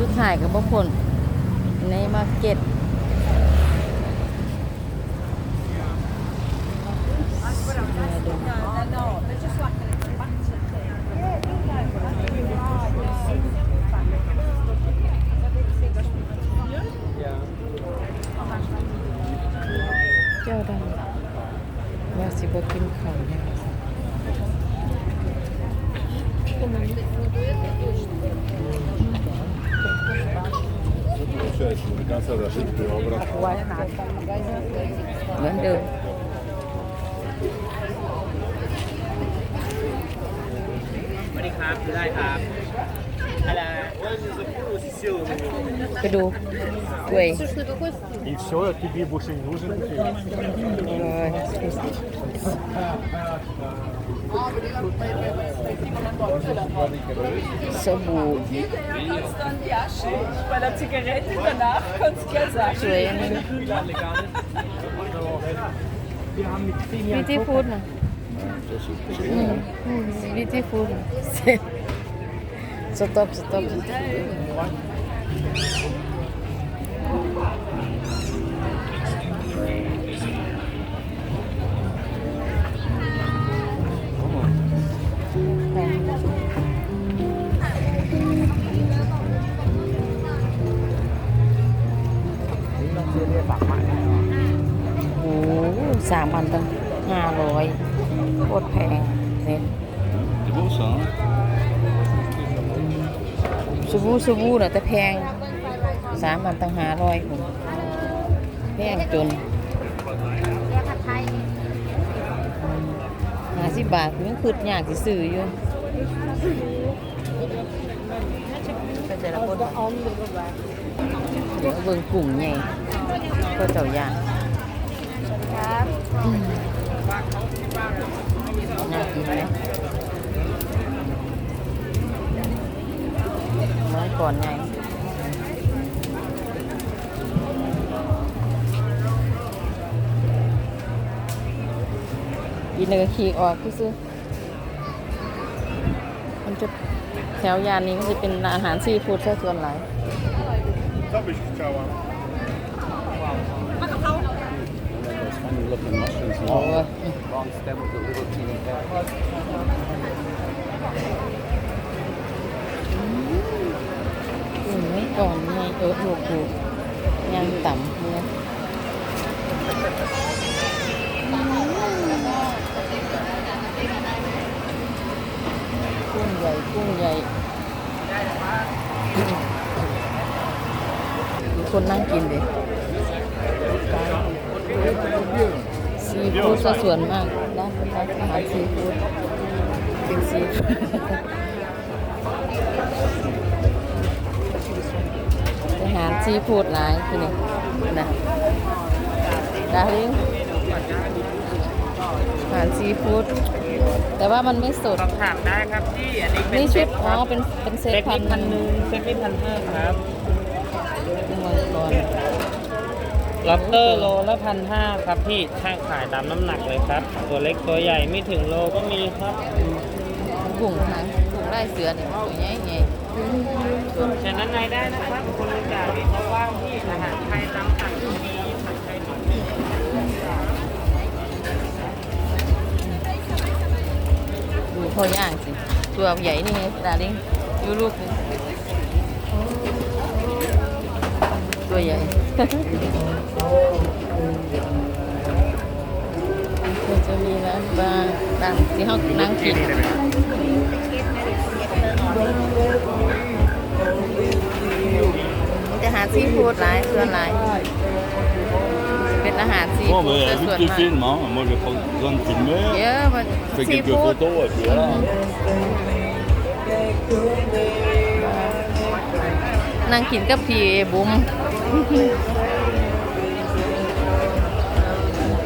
สุดท้ายก็บ่พ้นในมาร์เก็ตเจ้าดำว่าสิบ่กินข้าวเนี่ย Получается, американцы зашли туда обратно. Вон Пойду. Ой. И все, тебе больше не нужен. Ой, เออสบู่ Bei der Zigarette danach kannst du gerne sagen. สวยอันนี้วิธีพูดนะวิ สต็อปสต็อปโอ้โหสามพันตั้งห้าร้อยโคตรแพงเนี่ย C'est beau ça, hein สบู่สบู่น่ะแต่แพงสามพันตั้งห้าร้อยผมแพงจนห้าสิบบาทยังคืดอยากสิซื้ออยู่ไปแต่ละคนเดี๋ยวเบิ่งกลุ่มใหญ่ ก็เจ้าย่างอืมน่ากินไหมน้องก่อนไงกินแล้วก็ขี่ออกซื้อๆมันจะแถวยานนี้มันจะเป็นอาหารซีฟู้ดซะส่วนหลาย looking mushrooms. โอ้ย long stem with the little teeny head อืมไม่ก่อนไงเออถูกถูกย่างต่ำเนี่ยกุ้งใหญ่กุ้งใหญ่คนนั่งกินดิ ซีฟู้ดซะส่วนมากนะร้านอาหารซีฟู้ดกินซีฟู้ดอาหารซีฟู้ดหลายคือนี่นะดาริงอาหารซีฟู้ดแต่ว่ามันไม่สดสอบถามได้ครับพี่อันนี้เป็นนี่เซชุตดคอ๋อรับเป็นเป็นเซตเซตพันี้นพันหนึ่งเซตนี้พันห้าครับ มังกร ล็อบเตอร์โลละพันห้าครับพี่ช่างขายตามน้ำหนักเลยครับ ตัวเล็กตัวใหญ่ไม่ถึงโลก็มีครับกุ้งหางกุ้งไล่เสือเนี่ยตัวใหญ่ใหญ่เชิญด้านในได้นะครับคุณลุงจ่ามีเขาว่างที่อาหารไทยตามสั่งมีผัดไทยตุ๋นดูเขาย่างสิ ตัวใหญ่นี่ไงดาริงดูลูกนี่ ตัวใหญ่ มันจะมีร้านบาร์ร้านที่เขานั่งกินมันจะหาซีฟู้ดหลายส่วนหลายเป็นอาหารซี Bon, ฟู้ด mais ซะ vu ส่วน que tu มาก filmes, hein, moi j'ai pas besoin de filmer. เยอะมัน Je fais ซี quelques ฟู้ด photos et puis voilà. นั่งกินกับพี่บุ๋ม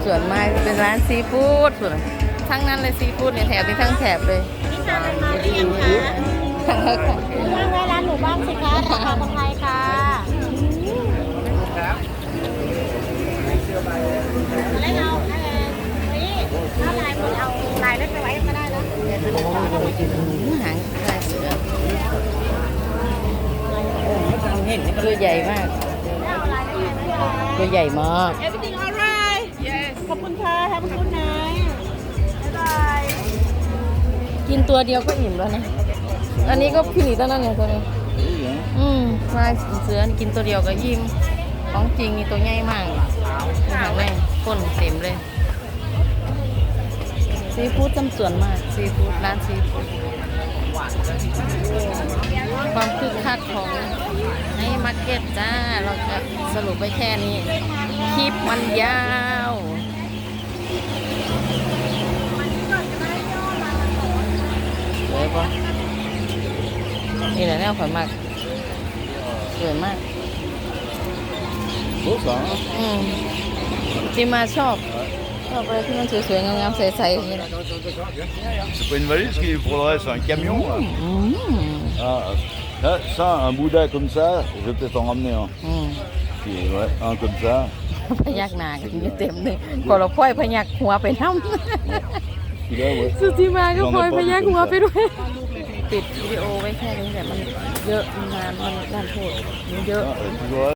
ส่วนมากเป็นร้านซีฟู้ดส่วนทั้งนั้นเลยซีฟู้ดเนี่ยแถบนี้ทั้งแถบเลยทั้งทั้งว่างไว้ร้านหนูบ้างสิคะราคาคนไทยค่ะเล่นเอาเออนี่ถ้าลายคนเอาลายเล็กไปไว้ก็ได้นะหางลายเสือเห็นนี่ก็ตัวใหญ่มาก ตัวใหญ่มาก Everything alright Yes ขอบคุณค่ะ Have a good night บ๊ายบายกินตัวเดียวก็อิ่มแล้วนะ อันนี้ก็พี่หนีตั้งนั้นเนี่ยตัวนี้อืมมาเสือนี่กินตัวเดียวก็ยิ้มของจริงนี่ตัวใหญ่มากข้างในก้นเต็มเลย ซีฟู้ดจำส่วนมาก ซีฟู้ดร้านซีฟู้ดความคึกคักของใน มาร์เก็ตจ้า เราจะสรุปไปแค่นี้ คลิปมันยาวเลยปะนี่แหละแนวข่อยมากสวยมาก Beau ça, hein อืมที่มาชอบ ชอบอะไรที่มันสวยๆ งามๆ ใสๆอย่างนี้แหละ C'est pas une valise qu'il faudrait, c'est un camion. Là. อืม Ah, là, ça, un Bouddha comme ça, je vais peut-être en ramener un. อืม Puis, ouais, un comme ça. พยักหน้ากันอยู่เต็มเลยพอเราพ่อยพยักหัวไปน้ำ Celui-là, ouais. สุธิมาก็ลองพลอยไปพยักดูหัวไปด้วยปิดวิดีโอไว้แค่นี้แต่มันเยอะมันนานมันด้านโทษมันเยอะ Ah, euh, tu vois,